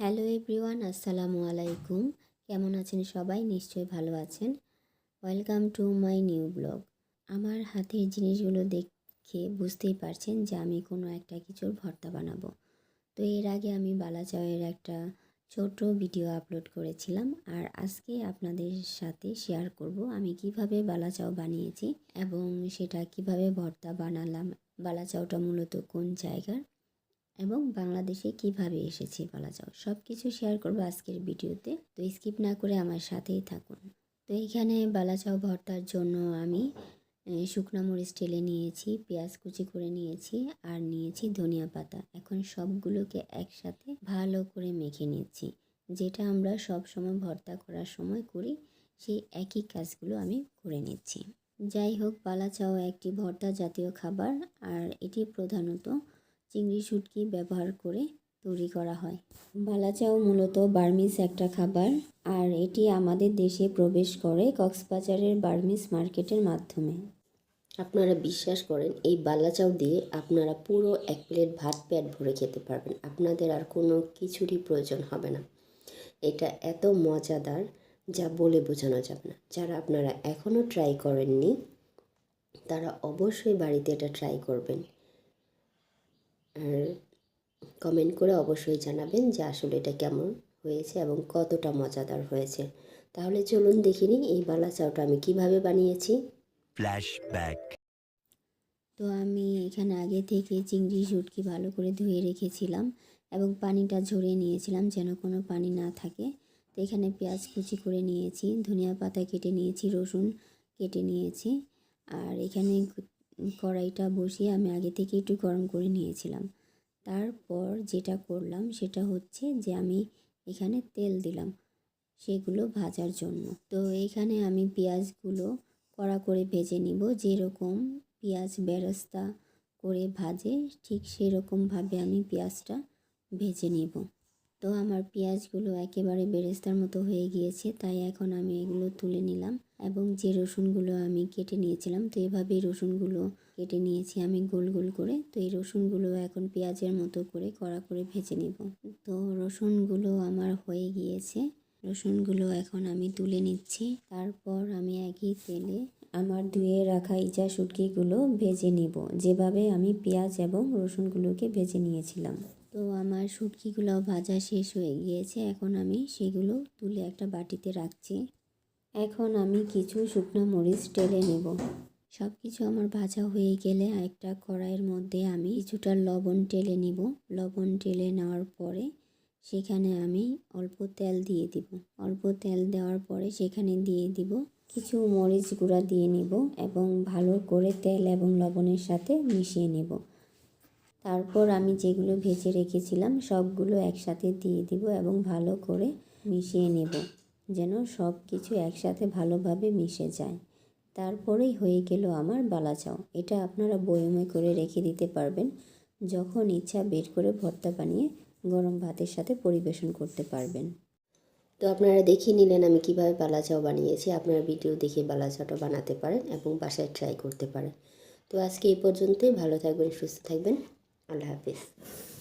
Hello everyone, আসসালামু আলাইকুম। কেমন আছেন সবাই? নিশ্চয়ই ভালো আছেন। Welcome to my new blog. আমার হাতের জিনিসগুলো দেখে বুঝতেই পারছেন যে আমি কোনো একটা কিছুর ভর্তা বানাবো। তো এর আগে আমি বালাচাওয়ের একটা ছোট ভিডিও আপলোড করেছিলাম আর আজকে আপনাদের সাথে শেয়ার করব আমি কীভাবে বালাচাও বানিয়েছি এবং সেটা কীভাবে ভর্তা বানালাম, বালাচাওটা মূলত কোন জায়গার এবং বাংলাদেশে কীভাবে এসেছে বলা যাও। সব কিছু শেয়ার করব আজকের ভিডিওতে। তো স্কিপ না করে আমার সাথেই থাকুন। তো এইখানে বালাচাও ভর্তার জন্য আমি শুকনো মরিচ টেলে নিয়েছি, পেঁয়াজ কুচি করে নিয়েছি আর নিয়েছি ধনিয়া পাতা। এখন সবগুলোকে একসাথে ভালো করে মেখে নিচ্ছি। যেটা আমরা সব সময় ভর্তা করার সময় করি, সেই একই কাজগুলো আমি করে নিচ্ছি। যাই হোক বালাচাও একটি ভর্তা জাতীয় খাবার আর এটি প্রধানত চিংড়ি শুটকি ব্যবহার করে তৈরি করা হয়। বালাচাও মূলত বার্মিস একটা খাবার আর এটি আমাদের দেশে প্রবেশ করে কক্সবাজারের বার্মিস মার্কেটের মাধ্যমে। আপনারা বিশ্বাস করেন, এই বাল্লা চাউ দিয়ে আপনারা পুরো এক প্লেট ভাত প্যাট ভরে খেতে পারবেন। আপনাদের আর কোনো কিছুরই প্রয়োজন হবে না। এটা এত মজাদার যা বলে বোঝানো যাবে না। যারা আপনারা এখনও ট্রাই করেননি, তারা অবশ্যই বাড়িতে এটা ট্রাই করবেন। আর কমেন্ট করে অবশ্যই জানাবেন যে আসলে এটা কেমন হয়েছে এবং কতটা মজাদার হয়েছে। তাহলে চলুন দেখিনি এই বালা চাউটা আমি কীভাবে বানিয়েছি। Flashback. তো আমি এখানে আগে থেকে চিংড়ি শুটকি ভালো করে ধুয়ে রেখেছিলাম এবং পানিটা ঝরিয়ে নিয়েছিলাম যেন কোনো পানি না থাকে। তো এখানে পেঁয়াজ কুচি করে নিয়েছি ধনিয়া পাতা কেটে নিয়েছি রসুন কেটে নিয়েছি। আর এখানে কড়াইটা বসিয়ে আমি আগে থেকে একটু গরম করে নিয়েছিলাম। তারপর যেটা করলাম সেটা হচ্ছে যে আমি এখানে তেল দিলাম সেগুলো ভাজার জন্য। তো এখানে আমি পেঁয়াজগুলো কড়া করে ভেজে নিব। যেরকম পেঁয়াজ বেরেস্তা করে ভাজে ঠিক সেরকমভাবে আমি পেঁয়াজটা ভেজে নিব। তো আমার পেঁয়াজগুলো একেবারে বেরেস্তার মতো হয়ে গিয়েছে, তাই এখন আমি এগুলো তুলে নিলাম। এবং যে রসুনগুলো আমি কেটে নিয়েছিলাম, তো এভাবেই রসুনগুলো কেটে নিয়েছি আমি গোল গোল করে। তো এই রসুনগুলো এখন পেঁয়াজের মতো করে কড়া করে ভেজে নেব। তো রসুনগুলো আমার হয়ে গিয়েছে। রসুনগুলো এখন আমি তুলে নিচ্ছি। তারপর আমি একই তেলে আমার ধুয়ে রাখা ইচা শুটকিগুলো ভেজে নিব। যেভাবে আমি পেঁয়াজ এবং রসুনগুলোকে ভেজে নিয়েছিলাম। তো আমার শুটকিগুলো ভাজা শেষ হয়ে গিয়েছে। এখন আমি সেগুলো তুলে একটা বাটিতে রাখছি। এখন আমি কিছু শুকনো মরিচ টেলে নেব। সব কিছু আমার ভাজা হয়ে গেলে একটা কড়াইয়ের মধ্যে আমি কিছুটা লবণ টেলে নিব। লবণ টেলে নেওয়ার পরে সেখানে আমি অল্প তেল দিয়ে দিব। অল্প তেল দেওয়ার পরে সেখানে দিয়ে দিব কিছু মরিচ গুঁড়া দিয়ে নিব এবং ভালো করে তেল এবং লবণের সাথে মিশিয়ে নেব। তারপর আমি যেগুলো ভেজে রেখেছিলাম সবগুলো একসাথে দিয়ে দিব এবং ভালো করে মিশিয়ে নেব। যেন সব কিছু একসাথে ভালোভাবে মিশে যায়। তারপরেই হয়ে গেল আমার বালাচাও। এটা আপনারা বয়মে করে রেখে দিতে পারবেন, যখন ইচ্ছা বের করে ভর্তা বানিয়ে গরম ভাতের সাথে পরিবেশন করতে পারবেন। তো আপনারা দেখিয়ে নিলেন আমি কীভাবে বালাচাও বানিয়েছি। আপনারা ভিডিও দেখে বালাচাওটা বানাতে পারেন এবং বাসায় ট্রাই করতে পারেন। তো আজকে এই পর্যন্তই। ভালো থাকবেন, সুস্থ থাকবেন। আল্লাহ হাফিজ।